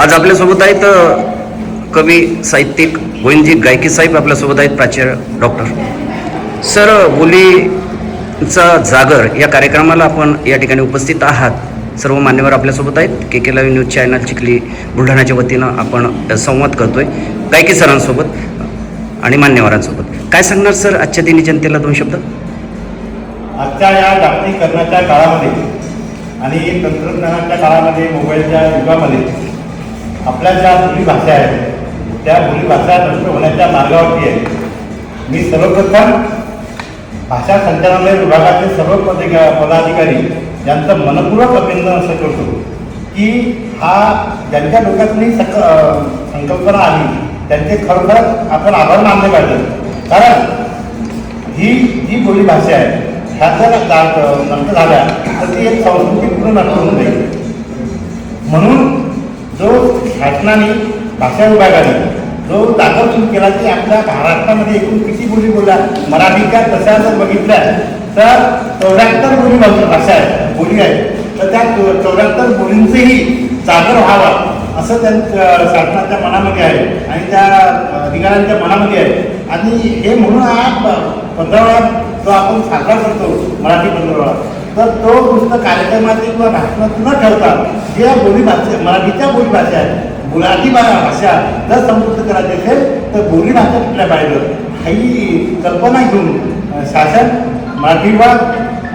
आज आपल्यासोबत आहेत कवी साहित्यिक गोविंदजी गायकी साहेब आपल्यासोबत आहेत प्राचार्य डॉक्टर. सर बोलीचा जागर या कार्यक्रमाला आपण या ठिकाणी उपस्थित आहात. सर्व मान्यवर आपल्यासोबत आहेत. K K live news channel Chikhli बुलढाण्याच्या वतीनं आपण संवाद करतोय गायकी सरांसोबत आणि मान्यवरांसोबत. काय सांगणार सर आजच्या दिनी जनतेला दोन शब्द? आजच्या या जागतिकीकरणाच्या काळामध्ये आणि तंत्रज्ञानाच्या काळामध्ये मोबाईलच्या युगामध्ये आपल्या ज्या बोलीभाषा आहेत त्या बोलीभाषा नष्ट होण्याच्या मार्गावरती आहे. मी सर्वप्रथम भाषा संचालनालय विभागाचे सर्व पदिका पदाधिकारी यांचं मनपूर्वक अभिनंदन असं करतो की हा ज्यांच्या डोक्यातली सक संकल्पना आली त्यांचे खरोखर आपण आभार मानले पाहिजे कारण ही जी बोलीभाषा आहे ह्या जर नष्ट झाल्या तर ती एक संस्कृती पूर्ण नष्ट होऊन जाईल. म्हणून जो शासनाने भाषा विभागाने जो दाखल सुरू केला की आपल्या महाराष्ट्रामध्ये एकूण किती बोली बोला मराठीच्या तशा जर बघितल्या तर चौऱ्याहत्तर बोली भाषा भाषा आहे बोली आहे तर त्या चौऱ्याहत्तर बोलींचंही जागर व्हावा असं त्यांच्या शासनाच्या मनामध्ये आहे आणि त्या अधिकाऱ्यांच्या मनामध्ये आहे. आणि हे म्हणून हा प- पंधरवडा जो आपण साजरा करतो मराठी पंधरवडा तर तो नुसतं कार्यक्रमातील किंवा भाषणात न ठेवता जे बोली भाषा मराठीच्या बोली भाषा आहेत मराठी भाषा जर समृद्ध करायची असेल तर बोली भाषा टिकल्या पाहिजे ही कल्पना घेऊन शासन मराठी विभाग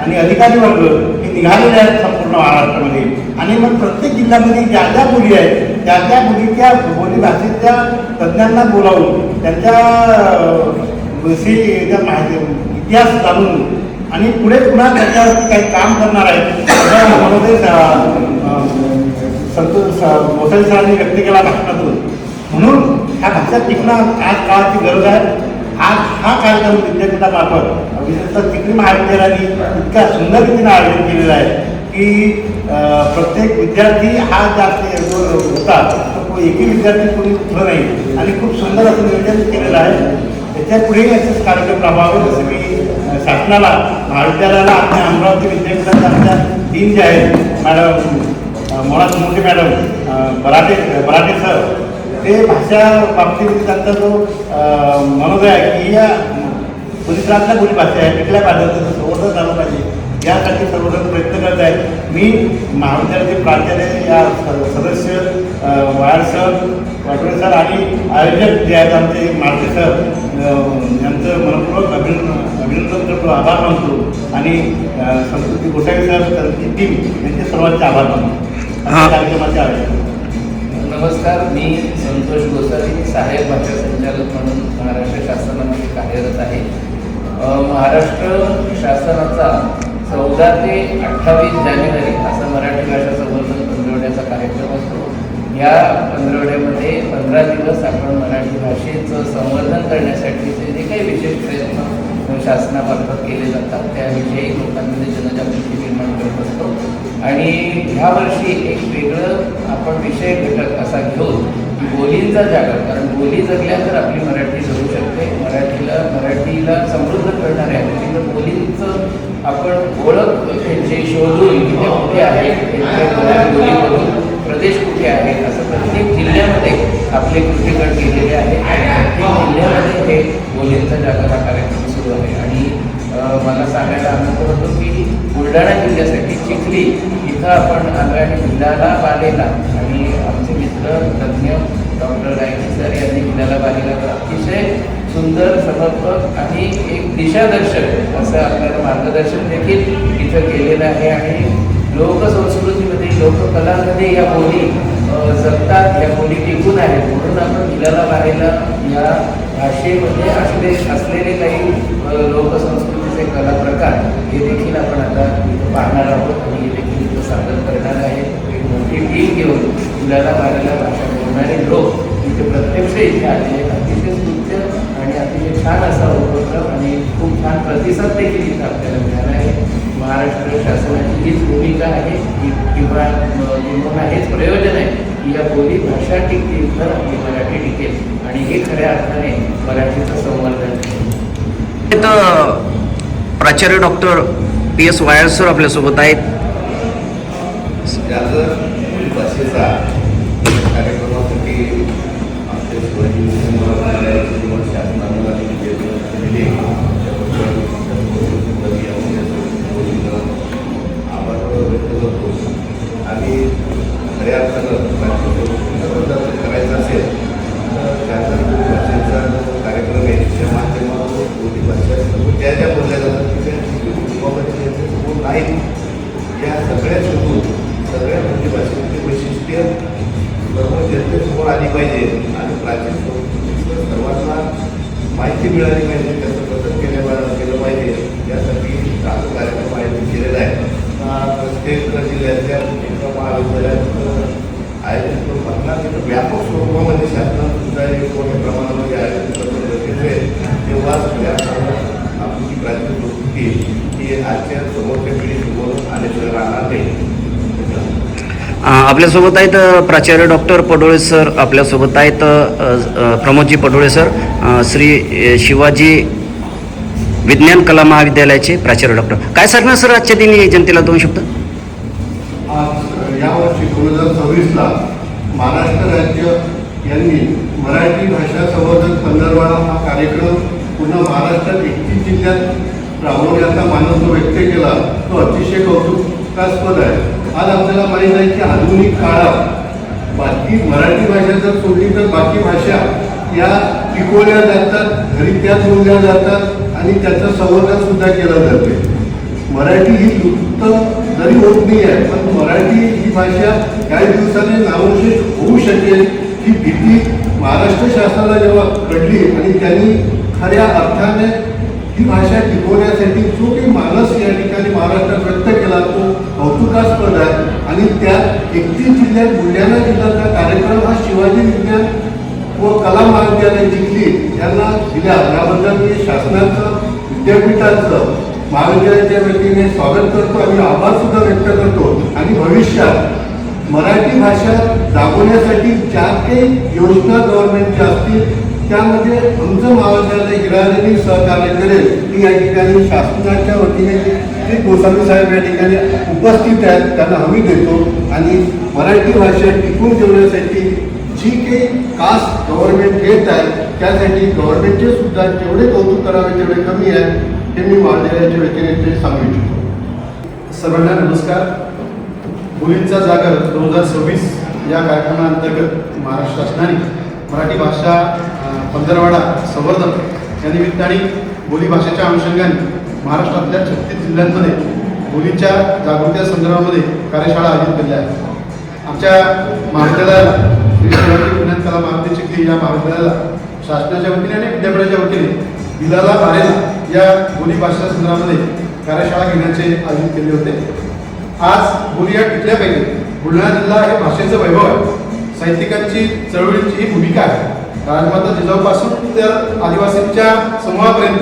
आणि अधिकारी वर्ग हे निघालेले आहेत संपूर्ण महाराष्ट्रामध्ये. आणि मग प्रत्येक जिल्ह्यामध्ये ज्या ज्या बोली आहेत त्या त्या बोलीच्या बोली भाषेच्या तज्ज्ञांना बोलावून त्यांच्या विषयी त्या माहिती इतिहास जाणून आणि पुढे पुन्हा त्याच्यावरती काही काम करणार आहे असं महोदय संतोष मोसाई सरांनी व्यक्त केला भाषणातून. म्हणून ह्या भाषा टिकणं आज काळाची गरज आहे. आज हा कार्यक्रम विद्यापीठामार्फत विशेषतः चिखली महाविद्यालयाने इतक्या सुंदर रीतीनं आयोजन केलेलं आहे की प्रत्येक विद्यार्थी हा जास्त जो होता तो एकही विद्यार्थी कोणी उठलं नाही. आणि खूप सुंदर असं नियोजन केलेलं आहे. त्याच्या पुढेही असेच कार्यक्रम राबवावे जसं मी शासनाला महाविद्यालयाला आपल्या अमरावती विद्यापीठाच्या आमच्या डीन जे आहेत मॅडम मोळा मोठे मॅडम बराटे बराटे सर ते भाषा बाबतीत त्यांचा जो मनोदय आहे की या परिसरातल्या बोली भाषा आहे टिकल्या पाहिजे त्याचं संवर्धन झालं पाहिजे. यासाठी सर्वजण प्रयत्न करत आहेत. मी महाविद्यालयाचे प्राचार्य या स- सदस्य वायर सर वाटोळे सर आणि आयोजक जे आहेत आमचे माळते सर यांचं मनपूर्वक अभिनंदन अभिनंदन करतो आभार मानतो. आणि संस्कृती गोसावी सर त्यांची टीम यांचे सर्वांचे आभार मानतो. कार्यक्रमाचे आयोजन नमस्कार मी संतोष गोसावी सहाय्यक भाषा संचालक म्हणून महाराष्ट्र शासनामध्ये कार्यरत आहे. महाराष्ट्र शासनाचा चौदा ते अठ्ठावीस जानेवारी असा मराठी भाषा संवर्धन पंधरवड्याचा कार्यक्रम असतो. या पंधरवड्यामध्ये पंधरा दिवस आपण मराठी भाषेचं संवर्धन करण्यासाठीचे जे काही विशेष प्रयत्न शासनामार्फत केले जातात त्याविषयी लोकांमध्ये जनजागृती निर्माण करत असतो. आणि ह्या वर्षी एक वेगळं आपण विषय घटक असा घेऊन बोलींचा जागर कारण बोली जगल्या तर आपली मराठी जगू शकते मराठीला मराठीला समृद्ध करणाऱ्या विविध बोलींचं आपण ओळख शोधून की कुठे आहेत त्यांच्या प्रदेश कुठे आहेत असं प्रत्येक जिल्ह्यामध्ये आपले कृती गट केलेले आहेत. आणि प्रत्येक जिल्ह्यामध्ये हे बोलींचा जागृता कार्यक्रम सुरू आहे. आणि मला सांगायला आनंद होतो की बुलढाणा जिल्ह्यासाठी चिखली इथं आपण आलो जिल्ह्याला बालेला आणि आमचे मित्र तज्ज्ञ डॉक्टर गायकी सर यांनी जिल्ह्याला बालेला अतिशय सुंदर समर्पक आणि एक दिशादर्शक असं आपल्याला मार्गदर्शन देखील इथं केलेलं आहे. आणि लोकसंस्कृतीमध्ये लोककलामध्ये या बोली जगतात या बोली टिकून आहेत. म्हणून आपण हिलाला बाहेरला या भाषेमध्ये असले असलेले काही लोकसंस्कृतीचे कला प्रकार हे देखील आपण आता पाहणार आहोत. आणि हे देखील इथं सादर करणार आहे. एक मोठी टीम घेऊन मुलाला बाहेरला भाषा बोलणारे लोक इथे प्रत्यक्ष इथे आलेले अतिशय अतिशय छान असा उपक्रम आणि खूप छान प्रतिसाद देखील इथं आपल्याला मिळाला आहे. महाराष्ट्र शासनाची हीच भूमिका आहे. की किंवा किंवा हेच प्रयोजन आहे की या बोली भाषा टिकतील तर आपली मराठी टिकेल आणि हे खऱ्या अर्थाने मराठीचं संवर्धन. प्राचार्य doctor P S Wayar sir आपल्यासोबत आहेत. आणि खऱ्या अर्थानं करायचं असेल तर शासन भाषेचा कार्यक्रम आहे त्या माध्यमातून बोली भाषा त्या ज्या बोलल्या जातात त्या समोर नाहीत या सगळ्या शोधून सगळ्या बोली भाषेचे वैशिष्ट्य सर्व जनतेसमोर आली पाहिजे आणि प्राचीन सर्वांना माहिती मिळाली पाहिजे त्याचं प्रत्येक जिल्ह्यातल्या एका महाविद्यालयात आयोजित करून बघणार. तिथं व्यापक स्वरूपामध्ये शासनानं सुद्धा एक मोठ्या प्रमाणामध्ये आयोजित करणं गरजेचं आहे तेव्हा सगळ्या आपली जी प्राचीन संस्कृती आहे, ही आजच्या समोरच्या पिढीसमोर आल्याशिवाय राहणार नाही आपल्यासोबत आहेत प्राचार्य डॉक्टर पडोळे सर आपल्यासोबत आहेत प्रमोदजी पडोळे सर श्री शिवाजी विज्ञान कला महाविद्यालयाचे प्राचार्य डॉक्टर. काय सांगणार सर आजच्या दिनी जनतेला दोन शब्द? आज यावर्षी दोन हजार सव्वीसला महाराष्ट्र राज्य यांनी मराठी भाषा संवर्धन पंधरवाडा हा कार्यक्रम पुन्हा महाराष्ट्रात एकतीस जिल्ह्यात राबवण्याचा मानस जो व्यक्त केला. तो अतिशय कौतुकास्पद आहे. आज आपल्याला माहीत आहे की आधुनिक काळात बाकी मराठी भाषा जर सोडली तर बाकी भाषा या टिकवल्या जातात घरी त्या बोलल्या जातात. आणि त्याचं संवर्धन सुद्धा केलं जाते मराठी ही लुप्त जरी होत नाही आहे पण मराठी ही भाषा काही दिवसांनी नामशेष होऊ शकेल ही भीती महाराष्ट्र शासनाला जेव्हा घडली आणि त्यांनी खऱ्या अर्थाने ही भाषा टिकवण्यासाठी जो काही मानस या ठिकाणी महाराष्ट्रात व्यक्त केला तो कौतुकास्पद आहे. आणि त्यात एकतीस जिल्ह्यात बुलढाणा जिल्ह्याचा कार्यक्रम हा शिवाजी विज्ञान व कला महाविद्यालय जिंकली. त्यांना दिल्या. याबद्दल मी शासनाचं विद्यापीठाचं महाविद्यालयाच्या वतीने स्वागत करतो आणि आभार सुद्धा व्यक्त करतो. आणि भविष्यात मराठी भाषा दाखवण्यासाठी ज्या काही योजना गव्हर्नमेंटच्या असतील त्यामध्ये आमचं महाविद्यालय हिराजनी सहकार्य करेल. मी या ठिकाणी शासनाच्या वतीने जे गोसावी साहेब या ठिकाणी उपस्थित आहेत. त्यांना हमी देतो. आणि मराठी भाषा टिकून ठेवण्यासाठी जी काही कास्ट गव्हर्नमेंट घेत आहे त्यासाठी गव्हर्नमेंटचे सुद्धा जेवढे कौतुक करावे तेवढे कमी आहे हे मी महाविद्यालयाच्या वतीने सांगू इच्छितो. सर्वांना नमस्कार. मुलींचा जागर दोन हजार सव्वीस या कार्यक्रमाअंतर्गत महाराष्ट्र शासनाने मराठी भाषा पंधरवाडा संवर्धन या निमित्ताने बोली भाषेच्या अनुषंगाने महाराष्ट्रातल्या छत्तीस जिल्ह्यांमध्ये बोलीच्या जागृती संदर्भामध्ये कार्यशाळा आयोजित केल्या आहेत. आमच्या महाविद्यालयाला श्री शिवाजी विज्ञान कला महाविद्यालय चिखली या महाविद्यालयाला शासनाच्या वतीने आणि विद्यापीठाच्या वतीने दिलाला बारेला या बोली भाषा संदर्भामध्ये कार्यशाळा घेण्याचे आयोजन केले होते. आज बोली या टिकल्या पाहिजे बुलढाणा जिल्हा हे भाषेचं वैभव आहे. साहित्यिकांची चळवळीची ही भूमिका आहे. राजमाता जिजाऊपासून तर आदिवासींच्या समूहापर्यंत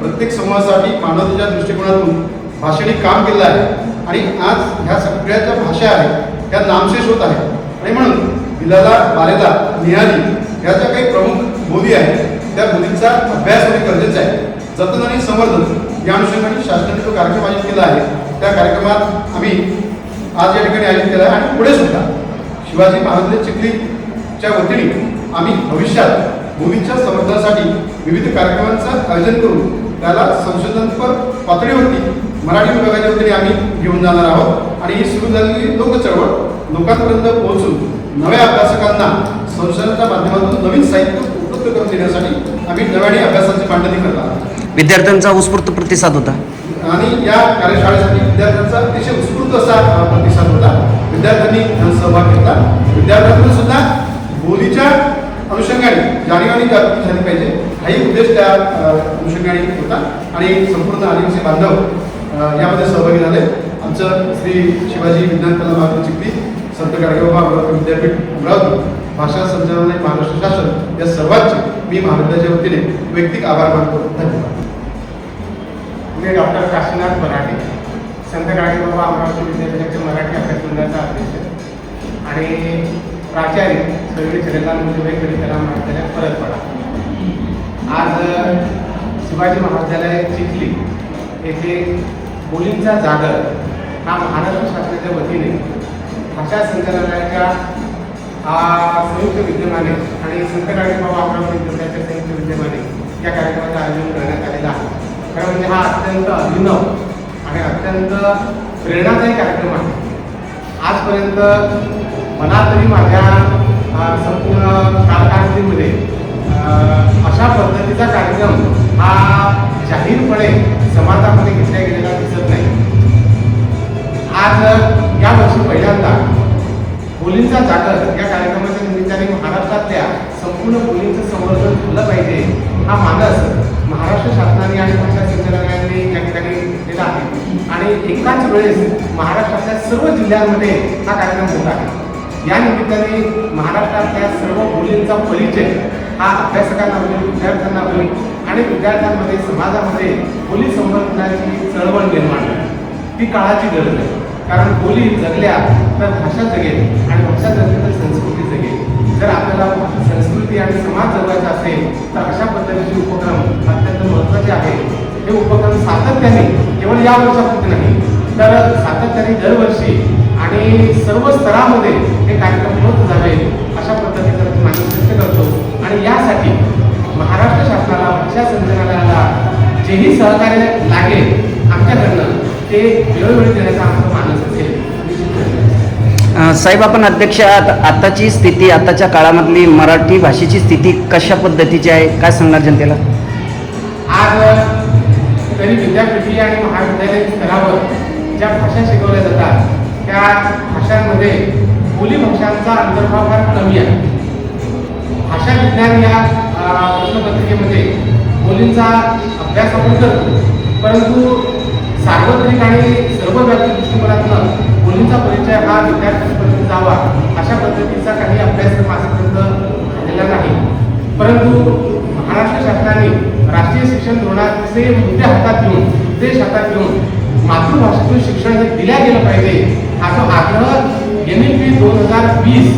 प्रत्येक समूहासाठी मानवतेच्या दृष्टिकोनातून भाषेने काम केलं आहे आणि आज ह्या सगळ्या ज्या भाषा आहेत त्या नामशेष होत आहेत. आणि म्हणून बिलाला बारेला निहाली ह्या ज्या काही प्रमुख मुली आहेत. त्या मुलींचा अभ्यास होणे गरजेचं आहे. जतन आणि संवर्धन या अनुषंगाने शासनाने जो कार्यक्रम आयोजित केला आहे त्या कार्यक्रमात आम्ही आज या ठिकाणी आयोजित केला आहे आणि पुढे सुद्धा शिवाजी महाराज चिखलीच्या वतीने आम्ही भविष्यात मुलींच्या संवर्धनासाठी विविध कार्यक्रमांचं आयोजन करून त्याला संशोधनपर पातळीवरती मराठी विभागाच्या वतीने आम्ही घेऊन जाणार आहोत. आणि ही सुरू झालेली लोक चळवळ लोकांपर्यंत पोहोचून नव्या अभ्यासकांना संशोधनाच्या माध्यमातून नवीन साहित्य उपलब्ध करून देण्यासाठी आम्ही नव्याने अभ्यासाची मांडणी करणार विद्यार्थ्यांचा उत्स्फूर्त प्रतिसाद होता. आणि या कार्यशाळेसाठी विद्यार्थ्यांचा अतिशय उत्स्फूर्त असा प्रतिसाद होता. विद्यार्थ्यांनी सहभाग घेतला. विद्यार्थ्यांना सुद्धा बोलीच्या अनुषंगाने जाणीव आणि जागृती झाली पाहिजे. हाही उद्देश त्या अनुषंगाने होता. आणि संपूर्ण आदिवासी बांधव यामध्ये सहभागी झाले. आमचं श्री शिवाजी विज्ञान कला महाविद्यालय चिखली संत गाडगेबाबा विद्यापीठ अमरावती. भाषा संचालनालय महाराष्ट्र शासन या सर्वांचे मी महाविद्यालयाच्या वतीने वैयक्तिक आभार मानतो. धन्यवाद. मी डॉक्टर काशीनाथ मराठे संत बाबा अमरावती विद्यापीठाचे मराठी अभ्यासमंडळाचा अध्यक्ष आणि प्राचार्य सर्वे चंद्रकांत मुंजुभाई कला महाविद्यालयात परत पडा. आज शिवाजी महाविद्यालय चिखली येथे बोलींचा जागर हा महाराष्ट्र शासनाच्या वतीने भाषा संचालनालयाच्या हा संयुक्त विद्यमाने आणि संत बाबा अमरावती विद्यापीठाच्या संयुक्त विद्यमाने या कार्यक्रमाचं आयोजन करण्यात आलेलं आहे. खरं म्हणजे हा अत्यंत अभिनव आणि अत्यंत प्रेरणादायी कार्यक्रम आहे. आजपर्यंत मला तरी माझ्या संपूर्ण कारकिर्दीमध्ये अशा पद्धतीचा कार्यक्रम हा जाहीरपणे समाजामध्ये घेतला गेलेला दिसत नाही. आज या वर्षी पहिल्यांदा मुलींचा जागर या कार्यक्रमाच्या निमित्ताने महाराष्ट्रातल्या संपूर्ण मुलींचं संवर्धन झालं पाहिजे. हा मानस महाराष्ट्र शासनाने आणि भाषा संचालनालयाने या ठिकाणी दिला आहे. आणि एकाच वेळेस महाराष्ट्रातल्या सर्व जिल्ह्यांमध्ये हा कार्यक्रम होत आहे. या निमित्ताने महाराष्ट्रातल्या सर्व मुलींचा परिचय हा अभ्यासकांना होईल विद्यार्थ्यांना होईल आणि विद्यार्थ्यांमध्ये समाजामध्ये मुली संवर्धनाची चळवळ निर्माण होईल. ती काळाची गरज आहे. कारण बोली जगल्या तर भाषा जगेल आणि भाषा जगली तर संस्कृती जगेल. जर आपल्याला संस्कृती आणि समाज जगवायचा असेल तर अशा पद्धतीचे उपक्रम अत्यंत महत्त्वाचे आहेत. हे उपक्रम सातत्याने केवळ या वर्षापुरते नाही तर सातत्याने दरवर्षी आणि सर्व स्तरामध्ये हे कार्यक्रम होत जावे अशा पद्धतीचं आम्ही मागणी व्यक्त करतो. आणि यासाठी महाराष्ट्र शासनाला भाषा संचालनालयाला जेही सहकार्य लागेल आमच्याकडनं ते वेळोवेळी देण्याचा आमचा साहेब आपण अध्यक्ष आहात आताची स्थिती आताच्या काळामधली मराठी भाषेची स्थिती कशा पद्धतीची आहे? काय सांगणार जनतेला? आज तरी विद्यापीठी आणि महाविद्यालयीन स्तरावर ज्या भाषा शिकवल्या जातात त्या भाषांमध्ये बोली भाषांचा अंतर्भाव फार कमी आहे. भाषा विज्ञान या प्रश्नपत्रिकेमध्ये बोलींचा अभ्यास आपण करतो परंतु सार्वत्रिक आणि सर्वव्यापी दृष्टिकोनातनं मुलींचा परिचय हा विद्यार्थ्यांपर्यंत जावा. अशा पद्धतीचा काही अभ्यासक्रम आजपर्यंत झालेला नाही. परंतु महाराष्ट्र शासनाने राष्ट्रीय शिक्षण धोरणाचे मुद्दे हातात घेऊन ते हातात घेऊन मातृभाषेतून शिक्षण हे दिल्या गेलं पाहिजे असा आग्रह एन ई पी दोन हजार वीस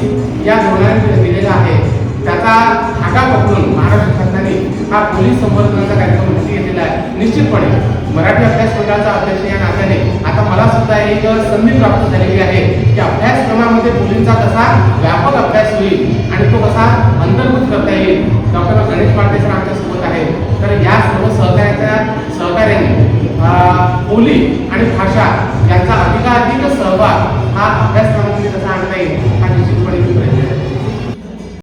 या धोरणाने दिलेला आहे. त्याचा धागा पकडून महाराष्ट्र शासनाने हा पोलीस संवर्धनाचा कार्यक्रम दिला आहे निश्चितपणे मराठी अभ्यास मंडळाचा अध्यक्ष या नात्याने आता मला सुद्धा एक संधी प्राप्त झालेली आहे की अभ्यासक्रमामध्ये मुलींचा कसा व्यापक अभ्यास होईल आणि तो कसा अंतर्भूत करता येईल. डॉक्टर गणेश पांडे सर आमच्यासोबत आहे तर या सर्व सहकार्याच्या सहकार्याने बोली आणि भाषा यांचा अधिकाधिक सहभाग हा अभ्यासक्रमामध्ये कसा आणता येईल?